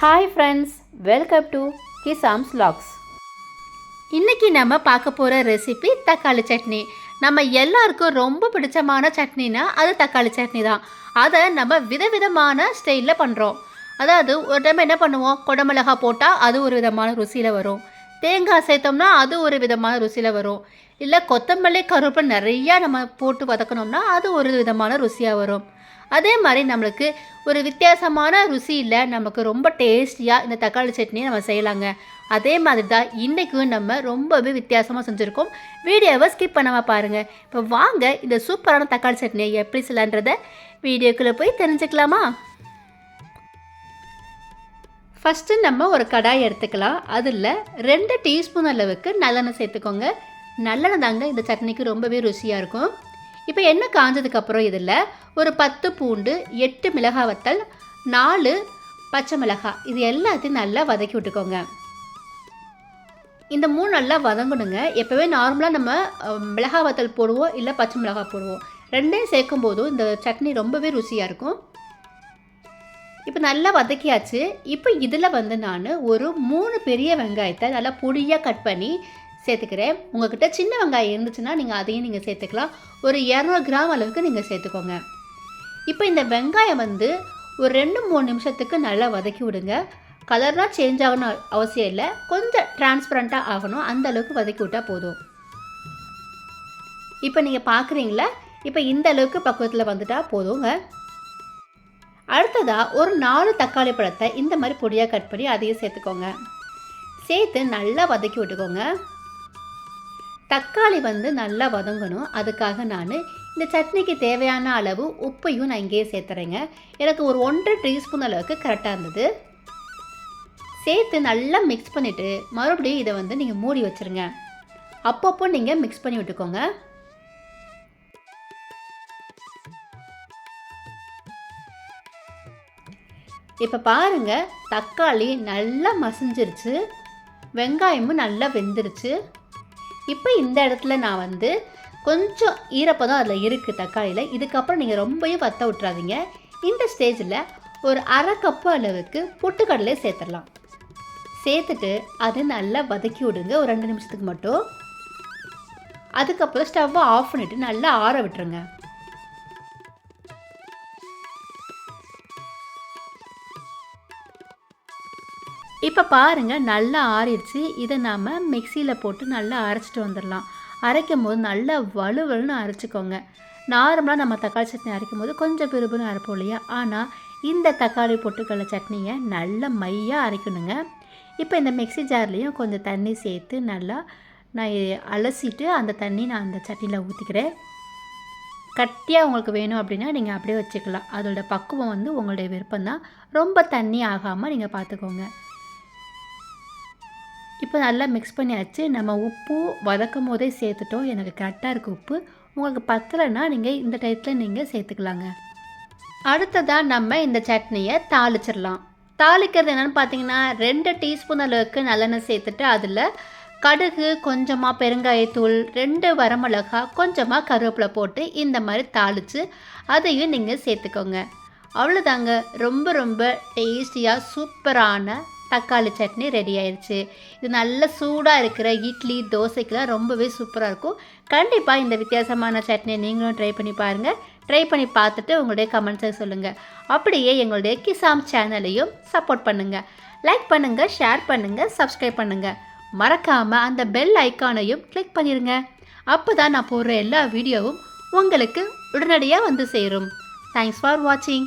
Hi friends welcome to கிசாம்ஸ் லாக்ஸ் இன்றைக்கி நம்ம பார்க்க போகிற ரெசிபி தக்காளி சட்னி. நம்ம எல்லாருக்கும் ரொம்ப பிடிச்சமான சட்னினா அது தக்காளி சட்னி தான். அதை நம்ம விதவிதமான ஸ்டைலில் பண்ணுறோம் அதாவது ஒரு டைம் என்ன பண்ணுவோம்? குடமிளகா போட்டால் அது ஒரு விதமான ருசியில் வரும். தேங்காய் சேர்த்தோம்னா அது ஒரு விதமான ருசியில் வரும். இல்லை கொத்தமல்லி கருவேப்பிலை நிறையா நம்ம போட்டு வதக்கணும்னா அது ஒரு விதமான ருசியாக வரும். அதே மாதிரி நம்மளுக்கு ஒரு வித்தியாசமான ருசியில் நமக்கு ரொம்ப டேஸ்டியாக இந்த தக்காளி சட்னியை நம்ம செய்யலாங்க. அதே மாதிரி தான் இன்றைக்கும் நம்ம ரொம்பவே வித்தியாசமாக செஞ்சுருக்கோம். வீடியோவை ஸ்கிப் பண்ணாமல் பாருங்கள் இப்போ வாங்க இந்த சூப்பரான தக்காளி சட்னியை எப்படி செய்யலான்றதை வீடியோக்குள்ளே போய் தெரிஞ்சுக்கலாமா? ஃபஸ்ட்டு நம்ம ஒரு கடாய் எடுத்துக்கலாம். அதில் ரெண்டு டீஸ்பூன் அளவுக்கு நல்லெண்ணெய் சேர்த்துக்கோங்க. நல்லெண்ணெய் தாங்க இந்த சட்னிக்கு ரொம்பவே ருசியாக இருக்கும். இப்போ எண்ணெய் காஞ்சதுக்கப்புறம் இதில் ஒரு பத்து பூண்டு எட்டு மிளகாய் வத்தல் நாலு பச்சை மிளகாய் இது எல்லாத்தையும் நல்லா வதக்கி விட்டுக்கோங்க. இந்த மூணு நல்லா வதங்கணுங்க. எப்போவே நார்மலாக நம்ம மிளகாய் வத்தல் போடுவோம் இல்லை பச்சை மிளகாய் போடுவோம். ரெண்டையும் சேர்க்கும் போதும் இந்த சட்னி ரொம்பவே ருசியாக இருக்கும். இப்போ நல்லா வதக்கியாச்சு. இப்போ இதில் வந்து நான் ஒரு மூணு பெரிய வெங்காயத்தை நல்லா பொடியாக கட் பண்ணி சேர்த்துக்கிறேன். உங்ககிட்ட சின்ன வெங்காயம் இருந்துச்சுன்னா நீங்கள் அதையும் நீங்கள் சேர்த்துக்கலாம். ஒரு இரநூறு கிராம் அளவுக்கு நீங்கள் சேர்த்துக்கோங்க. இப்போ இந்த வெங்காயம் வந்து ஒரு ரெண்டு மூணு நிமிஷத்துக்கு நல்லா வதக்கி விடுங்க. கலர்லாம் சேஞ்ச் ஆகணும் அவசியம் இல்லை. கொஞ்சம் டிரான்ஸ்பரண்ட்டாக ஆகணும். அந்த அளவுக்கு வதக்கி விட்டால் போதும். இப்போ நீங்கள் பார்க்குறீங்களா இப்போ இந்த அளவுக்கு பக்குவத்தில் வந்துட்டால் போதுங்க. அடுத்ததாக ஒரு நாலு தக்காளி பழத்தை இந்த மாதிரி பொடியாக கட் பண்ணி அதையும் சேர்த்துக்கோங்க. சேர்த்து நல்லா வதக்கி விட்டுக்கோங்க. தக்காளி வந்து நல்லா வதங்கணும். அதுக்காக நான் இந்த சட்னிக்கு தேவையான அளவு உப்பையும் நான் இங்கேயே சேர்த்துறேங்க. எனக்கு ஒரு ஒன்றரை டீஸ்பூன் அளவுக்கு கரெக்டாக இருந்தது. சேர்த்து நல்லா மிக்ஸ் பண்ணிவிட்டு மறுபடியும் இதை வந்து நீங்கள் மூடி வச்சுருங்க. அப்பப்போ நீங்கள் மிக்ஸ் பண்ணி விட்டுக்கோங்க. இப்போ பாருங்கள் தக்காளி நல்லா மசிஞ்சிருச்சு வெங்காயமும் நல்லா வெந்துருச்சு. இப்போ இந்த இடத்துல நான் வந்து கொஞ்சம் ஈரப்பதம் அதில் இருக்குது தக்காளியில். இதுக்கப்புறம் நீங்கள் ரொம்பவும் வத்த விட்றாதீங்க இந்த ஸ்டேஜில் ஒரு அரை கப்பு அளவுக்கு பொட்டுக்கடலை சேர்த்துடலாம். சேர்த்துட்டு அது நல்லா வதக்கி விடுங்க. ஒரு ரெண்டு நிமிஷத்துக்கு மட்டும். அதுக்கப்புறம் ஸ்டவ்வை ஆஃப் பண்ணிவிட்டு நல்லா ஆற விட்டுருங்க. இப்போ பாருங்கள் நல்லா ஆறிடுச்சு. இதை நாம் மிக்சியில் போட்டு நல்லா அரைச்சிட்டு வந்துடலாம். அரைக்கும் போது நல்லா வலுவலுன்னு அரைச்சிக்கோங்க. நார்மலாக நம்ம தக்காளி சட்னி அரைக்கும் போது கொஞ்சம் பிறுபுன்னு அரைப்போம் இல்லையா? ஆனால் இந்த தக்காளி பொட்டுக்கடலை சட்னியை நல்லா மையாக அரைக்கணுங்க. இப்போ இந்த மிக்ஸி ஜார்லேயும் கொஞ்சம் தண்ணி சேர்த்து நல்லா நான் அலசிட்டு அந்த தண்ணி நான் அந்த சட்னியில் ஊற்றிக்கிறேன் கட்டியாக உங்களுக்கு வேணும் அப்படின்னா நீங்கள் அப்படியே வச்சுக்கலாம். அதோடய பக்குவம் வந்து உங்களுடைய விருப்பம்தான். ரொம்ப தண்ணி ஆகாமல் நீங்கள் பார்த்துக்கோங்க. இப்போ நல்லா மிக்ஸ் பண்ணியாச்சு. நம்ம உப்பு வதக்கும் போதே சேர்த்துட்டோம். எனக்கு கரெக்டாக இருக்குது உப்பு. உங்களுக்கு பத்தலைன்னா நீங்கள் இந்த டயத்தில் நீங்கள் சேர்த்துக்கலாங்க. அடுத்ததாக நம்ம இந்த சட்னியை தாளிச்சிடலாம். தாளிக்கிறது என்னென்னு பார்த்தீங்கன்னா ரெண்டு டீஸ்பூன் அளவுக்கு நல்லெண்ணெய் சேர்த்துட்டு அதில் கடுகு கொஞ்சமாக பெருங்காயத்தூள் ரெண்டு வரமிளகா கொஞ்சமாக கருவேப்பிலை போட்டு இந்த மாதிரி தாளித்து அதையும் நீங்கள் சேர்த்துக்கோங்க. அவ்வளோதாங்க ரொம்ப ரொம்ப டேஸ்டியாக சூப்பரான தக்காளி சட்னி ரெடி ஆயிடுச்சு இது நல்ல சூடாக இருக்கிற இட்லி தோசைக்கெலாம் ரொம்பவே சூப்பராக இருக்கும். கண்டிப்பாக இந்த வித்தியாசமான சட்னியை நீங்களும் ட்ரை பண்ணி பாருங்கள் ட்ரை பண்ணி பார்த்துட்டு உங்களுடைய கமெண்ட்ஸை சொல்லுங்கள் அப்படியே எங்களுடைய கிசாம் சேனலையும் சப்போர்ட் பண்ணுங்கள் லைக் பண்ணுங்கள் ஷேர் பண்ணுங்கள் சப்ஸ்கிரைப் பண்ணுங்கள் மறக்காமல் அந்த பெல் ஐக்கானையும் கிளிக் பண்ணிடுங்க அப்போ தான் நான் போடுற எல்லா வீடியோவும் உங்களுக்கு உடனடியாக வந்து சேரும். தேங்க்ஸ் ஃபார் வாட்சிங்